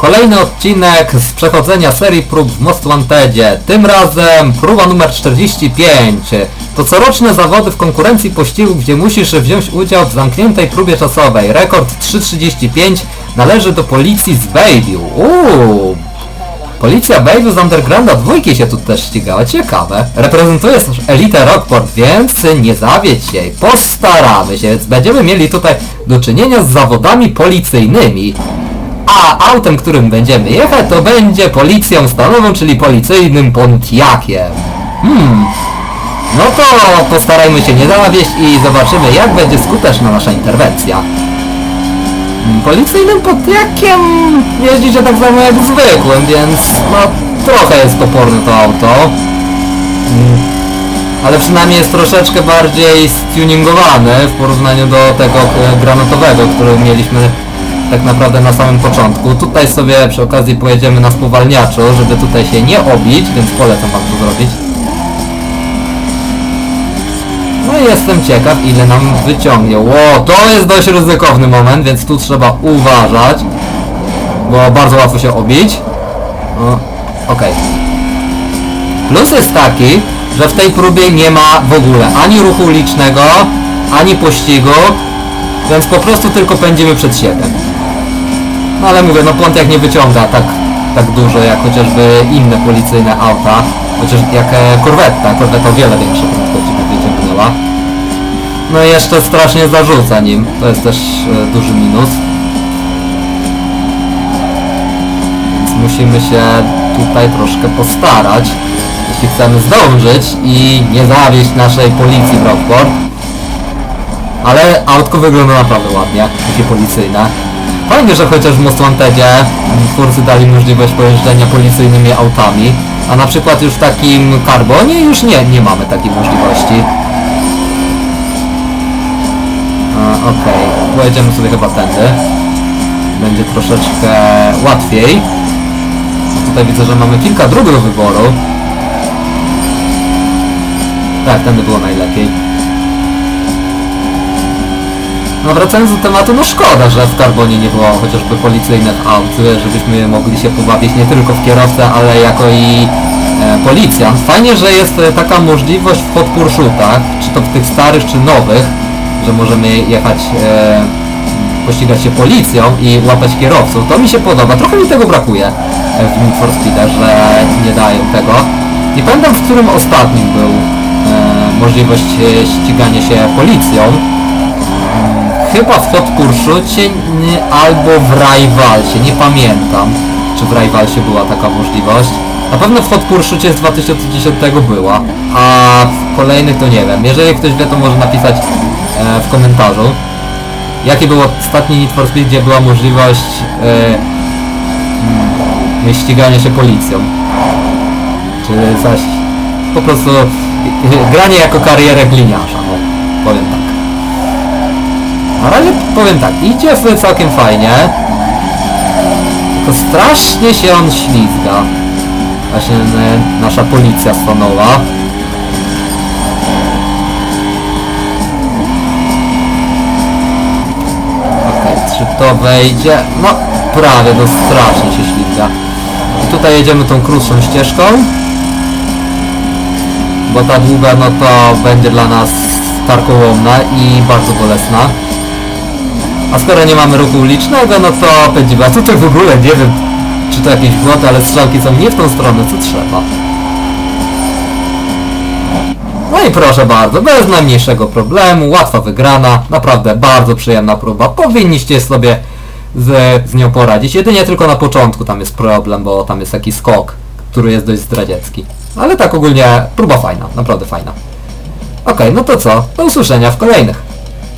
Kolejny odcinek z przechodzenia serii prób w Most Wantedzie. Tym razem próba numer 45. To coroczne zawody w konkurencji pościgów, gdzie musisz wziąć udział w zamkniętej próbie czasowej. Rekord 3.35 należy do policji z Bayview. Uuu, Policja Bayview z Undergrounda dwójki się tu też ścigała, ciekawe. Reprezentuje też elitę Rockport, więc nie zawiedź się, postaramy się, więc będziemy mieli tutaj do czynienia z zawodami policyjnymi. A autem, którym będziemy jechać, to będzie policją stanową, czyli policyjnym Pontiaciem. Hmm, no to postarajmy się nie zawieść i zobaczymy, jak będzie skuteczna nasza interwencja. Policyjnym Pontiaciem jeździcie tak samo jak zwykłym, więc no trochę jest toporne to auto. Mm, Ale przynajmniej jest troszeczkę bardziej stuningowane w porównaniu do tego e, granatowego, który mieliśmy tak naprawdę na samym początku. Tutaj sobie przy okazji pojedziemy na spowalniaczu, żeby tutaj się nie obić, więc polecam wam to zrobić. No i jestem ciekaw ile nam wyciągnie. Ło, to jest dość ryzykowny moment, więc tu trzeba uważać. Bo bardzo łatwo się obić. O, Okej. Plus jest taki, że w tej próbie nie ma w ogóle ani ruchu ulicznego, ani pościgu, więc po prostu tylko pędzimy przed siebie. No ale mówię, no Pontiac nie wyciąga tak, tak dużo jak chociażby inne policyjne auta, chociaż jak e, Corvetta, Corvetta o wiele większe prędkości by wyciągnęła. No i jeszcze strasznie zarzuca nim, to jest też e, duży minus. Więc musimy się tutaj troszkę postarać, jeśli chcemy zdążyć i nie zawieść naszej policji w Rockport. Ale autko wygląda naprawdę ładnie, takie policyjne. Fajnie, że chociaż w Most Wantedzie twórcy dali możliwość pojeżdżenia policyjnymi autami, a na przykład już w takim Carbonie już nie, nie mamy takiej możliwości. Okej, pojedziemy sobie chyba tędy. Będzie troszeczkę łatwiej. Tutaj widzę, że mamy kilka dróg do wyboru. Tak, tędy było najlepiej. No wracając do tematu, no szkoda, że w Carbonie nie było chociażby policyjnych aut, żebyśmy mogli się pobawić nie tylko w kierowcę, ale jako i e, policjant. Fajnie, że jest e, taka możliwość w hot pursuitach, czy to w tych starych, czy nowych, że możemy jechać, e, pościgać się policją i łapać kierowców. To mi się podoba, trochę mi tego brakuje e, w Need for że nie dają tego. Nie pamiętam, w którym ostatnim był e, możliwość e, ścigania się policją. Chyba w Hot albo w Rivalsie, nie pamiętam czy w Rivalsie była taka możliwość. Na pewno w Hot Pursuitie z 2010 była, a w kolejnych to nie wiem. Jeżeli ktoś wie to może napisać e, w komentarzu. Jakie było ostatnie Need for Speed, gdzie była możliwość e, mm, ścigania się policją. Czy zaś po prostu e, granie jako karierę gliniarza, no powiem tak. Na razie powiem tak, idzie w całkiem fajnie. Tylko strasznie się on ślizga. Właśnie e, nasza policja stanowa. Okej, czy to wejdzie? No, prawie, no strasznie się ślizga. I tutaj jedziemy tą krótszą ścieżką. Bo ta długa, no to będzie dla nas karkołomna i bardzo bolesna. A skoro nie mamy ruchu ulicznego, no to pędzimy. A tutaj w ogóle nie wiem, czy to jakieś błoto, ale strzałki są nie w tą stronę, co trzeba. No i proszę bardzo, bez najmniejszego problemu, łatwa wygrana, naprawdę bardzo przyjemna próba. Powinniście sobie z, z nią poradzić. Jedynie tylko na początku tam jest problem, bo tam jest taki skok, który jest dość zdradziecki. Ale tak ogólnie próba fajna, naprawdę fajna. Okej, no to co? Do usłyszenia w kolejnych.